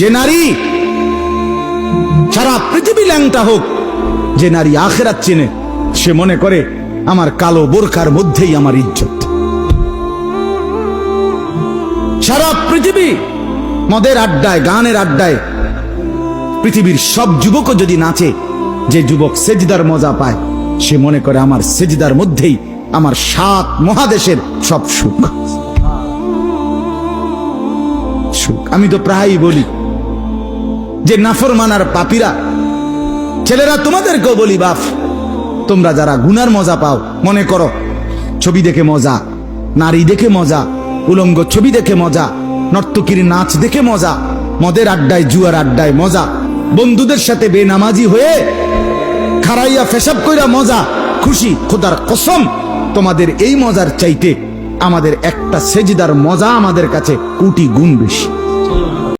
যে নারী সারা পৃথিবী ল্যাংটা হোক, যে নারী আখেরাত চেনে, সে মনে করে আমার কালো বোরখার মধ্যেই আমার ইজ্জত। সারা পৃথিবী মদের আড্ডায়, গানের আড্ডায়, পৃথিবীর সব যুবকও যদি নাচে, যে যুবক সেজদার মজা পায়, সে মনে করে আমার সেজদার মধ্যেই আমার সাত মহাদেশের সব সুখ। সুখ। আমি তো প্রায়ই বলি যে নাফরমানার পাপিরা, ছেলেরা তোমাদেরকেও বলি বাপ, তোমরা যারা গুনার মজা পাও, মনে করো, ছবি দেখে মজা, নারী দেখে মজা, উলঙ্গ ছবি দেখে মজা, নর্তকীর নাচ দেখে মজা, মদের আড্ডায়, জুয়ার আড্ডায় মজা, বন্ধুদের সাথে বেনামাজি হয়ে খারাইয়া ফেসাব কইরা মজা, খুশি, খোদার কসম, তোমাদের এই মজার চাইতে আমাদের একটা সেজদার মজা আমাদের কাছে কোটি গুণ বেশি।